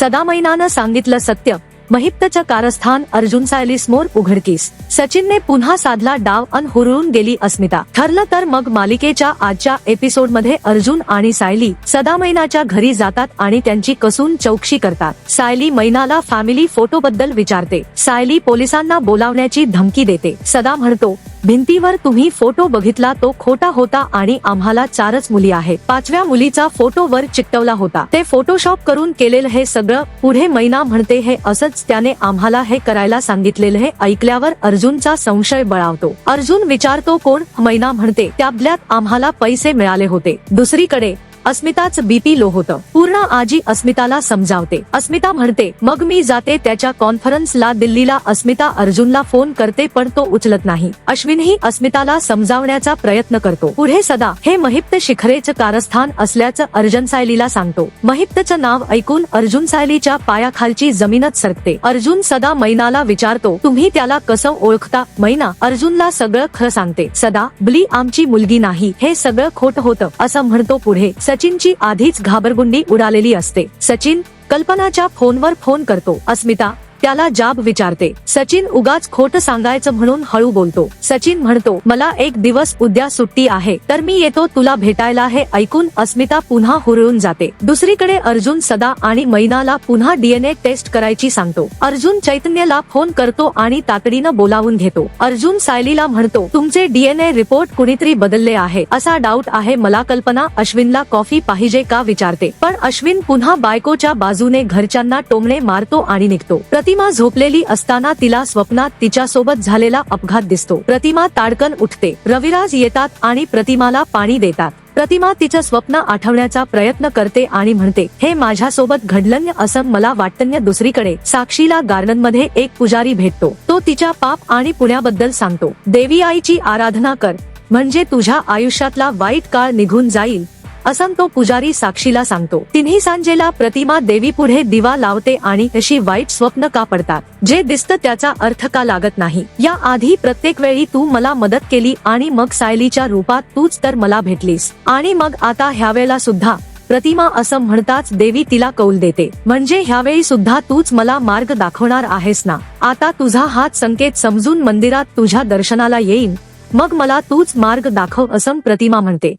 सदामैनानं सांगितलं सत्य. महिप्तचं कारस्थान अर्जुन सायलीसमोर उघडकीस. सचिनने पुन्हा साधला डाव अन हुरळून गेली अस्मिता. ठरलं तर मग मालिकेच्या आजच्या एपिसोडमध्ये अर्जुन आणि सायली सदा मैनाच्या घरी जातात आणि त्यांची कसून चौकशी करतात. सायली मैनाला फॅमिली फोटो बद्दल विचारते. सायली पोलिसांना बोलावण्याची धमकी देते. सदा म्हणतो भिंतीवर तुम्ही फोटो बघितला तो खोटा होता आणि आम्हाला चारच मुली आहेत. पाचव्या मुलीचा फोटो वर चिकटवला होता. ते फोटोशॉप करून केलेलं हे सगळं पुढे मैना म्हणते हे असंच त्याने आम्हाला हे करायला सांगितलेलं हे ऐकल्यावर अर्जुनचा संशय बळावतो. अर्जुन विचारतो कोण? मैना म्हणते त्याबल्यात आम्हाला पैसे मिळाले होते. दुसरीकडे अस्मिताच बीपी लो होतं. पूर्ण आजी अस्मिताला समजावते. अस्मिता म्हणते मग मी जाते त्याच्या कॉन्फरन्सला दिल्लीला. अस्मिता अर्जुनला फोन करते पण तो उचलत नाही. अश्विनही अस्मिताला समजावण्याचा प्रयत्न करतो. पुढे सदा हे महिप्त शिखरेचं कारस्थान असल्याचं अर्जुन सायलीला सांगतो. महिप्तचं नाव ऐकून अर्जुन सायलीच्या पायाखालची जमीनच सरकते. अर्जुन सदा मैनाला विचारतो तुम्ही त्याला कसं ओळखता? मैना अर्जुनला सगळं खरं सांगते. सदा ब्ली आमची मुलगी नाही. हे सगळं खोट होतं असं म्हणतो पुढे. सचिनची आधीच घाबरगुंडी उडालेली असते. सचिन कल्पनाच्या फोनवर फोन करतो. अस्मिता त्याला जाब विचारते. सचिन उगाच खोट सांगायचं म्हणून हळू बोलतो. सचिन म्हणतो मला एक दिवस उद्या सुट्टी आहे तर मी येतो तुला भेटायला हे ऐकून अस्मिता पुन्हा हुरळून जाते. दुसरीकडे अर्जुन सदा आणि मैनाला पुन्हा डीएनए टेस्ट करायची सांगतो. अर्जुन चैतन्यला फोन करतो आणि तातडीनं बोलावून घेतो. अर्जुन सायलीला म्हणतो तुमचे डीएनए रिपोर्ट कुणीतरी बदलले आहे. असा डाऊट आहे मला कल्पना अश्विनला कॉफी पाहिजे का? विचारते. पण अश्विन पुन्हा बायकोच्या बाजूने घरच्यांना टोमणे मारतो आणि निघतो. प्रतिमा झोपलेली असताना तिला स्वप्नात तिच्यासोबत झालेला अपघात दिसतो. प्रतिमा ताडकन उठते. रविराज येतात आणि प्रतिमाला पाणी देतात. प्रतिमा तिचं स्वप्न आठवण्याचा प्रयत्न करते आणि म्हणते हे माझ्यासोबत घडलं असं मला वाटतं दुसरीकडे साक्षीला गार्डनमध्ये एक पुजारी भेटतो. तो तिच्या पाप आणि पुण्याबद्दल सांगतो. देवी आईची आराधना कर. म्हणजे तुझ्या आयुष्यातला वाईट काळ निघून जाईल. असं तो पुजारी साक्षीला सांगतो तिन्ही सांजेला प्रतिमा देवी पुढे दिवा लावते आणि तशी वाईट स्वप्न का पडतात? जे दिसतं त्याचा अर्थ का लागत नाही? या आधी प्रत्येक वेळी तू मला मदत केली आणि मग सायलीच्या रूपात तूच तर मला भेटलीस. आणि मग आता ह्यावेळेला सुद्धा प्रतिमा असं म्हणताच देवी तिला कौल देते. म्हणजे ह्यावेळी सुद्धा तूच मला मार्ग दाखवणार आहेस ना? आता तुझा हात संकेत समजून मंदिरात तुझ्या दर्शनाला येईन. मग मला तूच मार्ग दाखव असं प्रतिमा म्हणते.